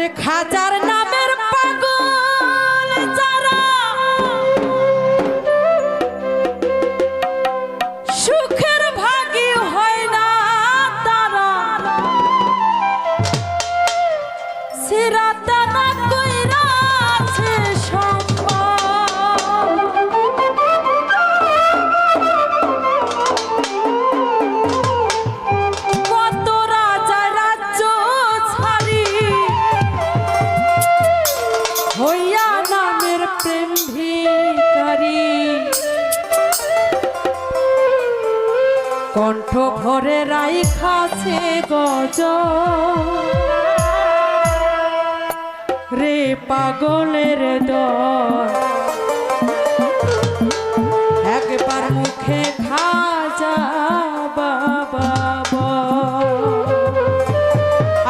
রে খাজার কণ্ঠ ভরে রাই খাছে গজ রে পাগলের দল। একবার মুখে খাজা বাবা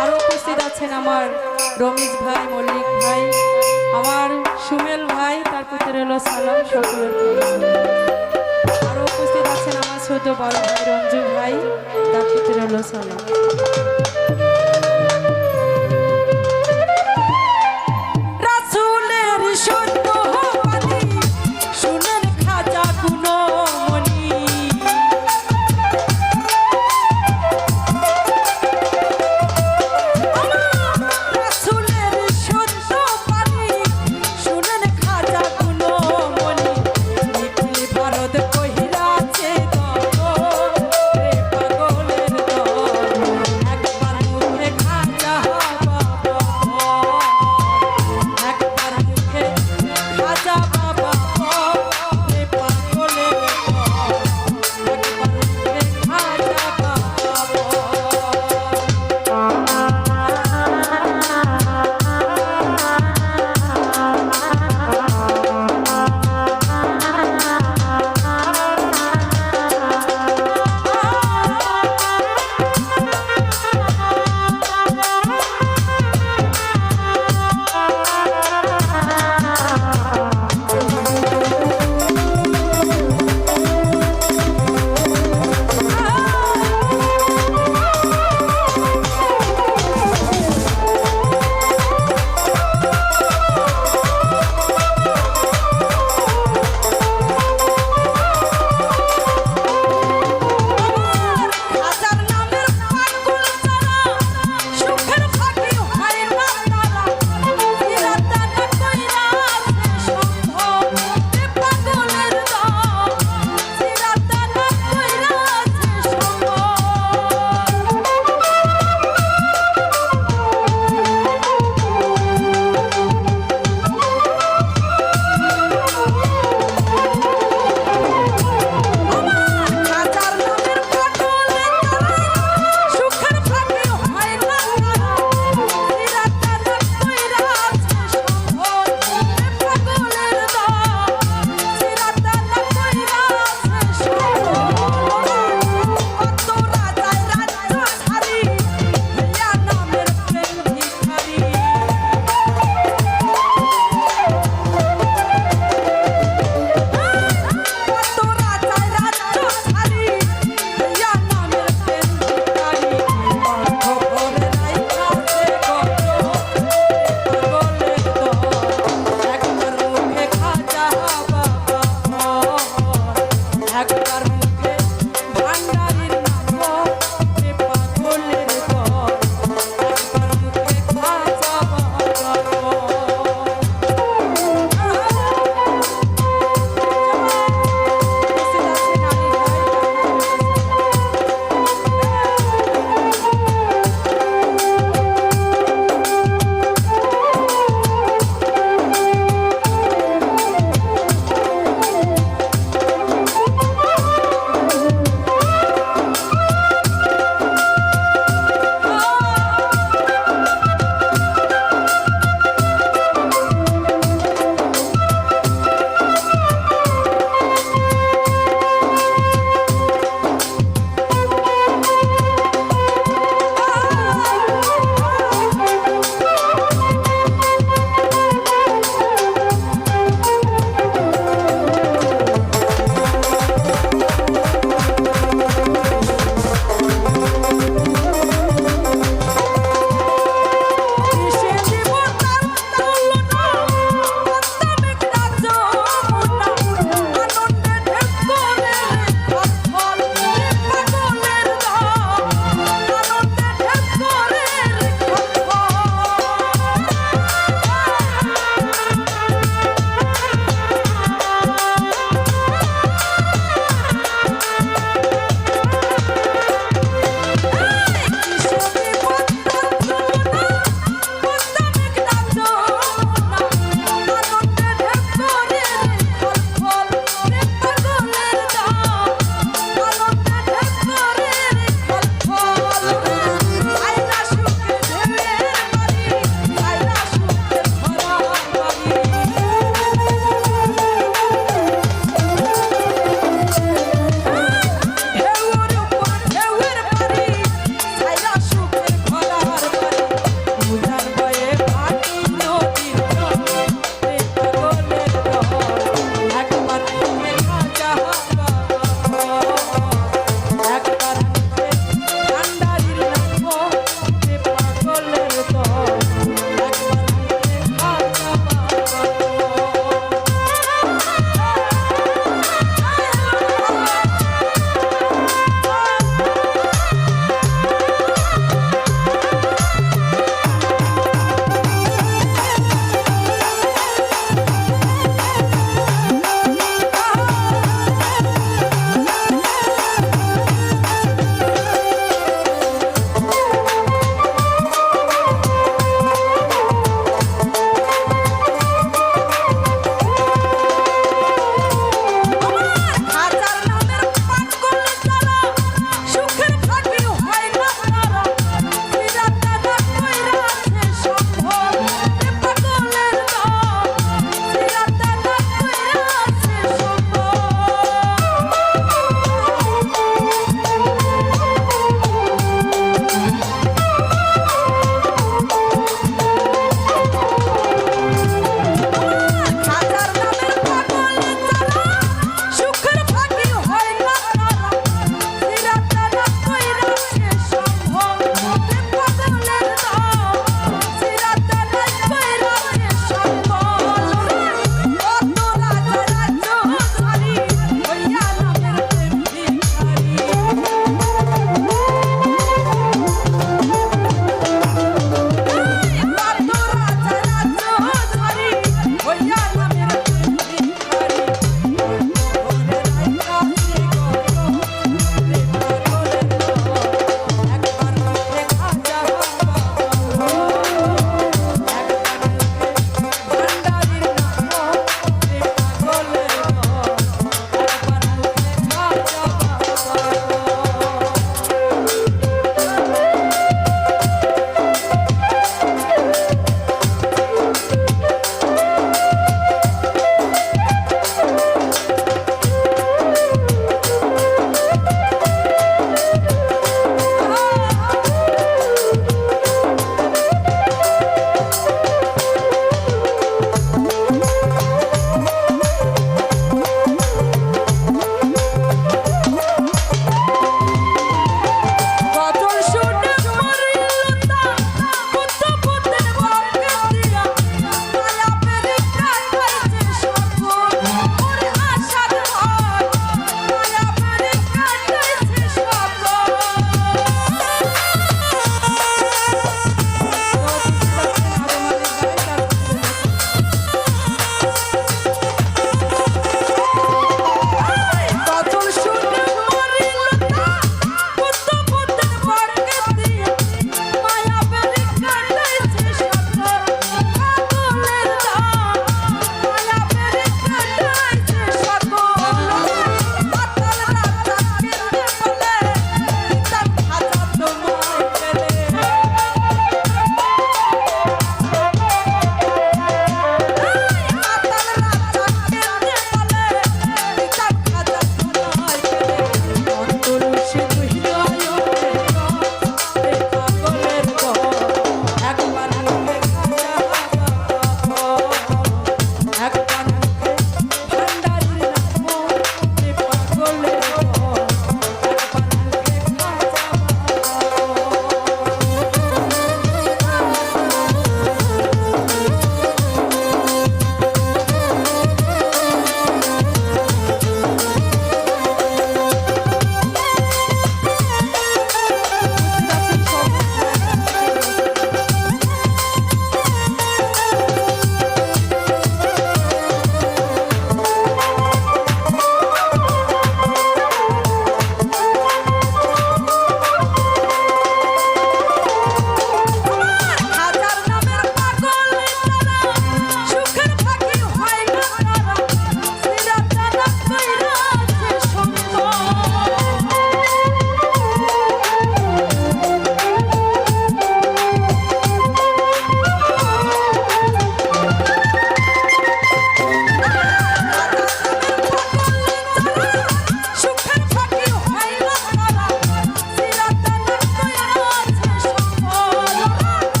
আরও উপস্থিত আছেন আমার রমিজ ভাই, মল্লিক ভাই, আমার সুমেল ভাই, তার পুত্র হলো সালাম, সকলের ছোট বড় ভাই রঞ্জু ভাই তার পুত্র সালাম।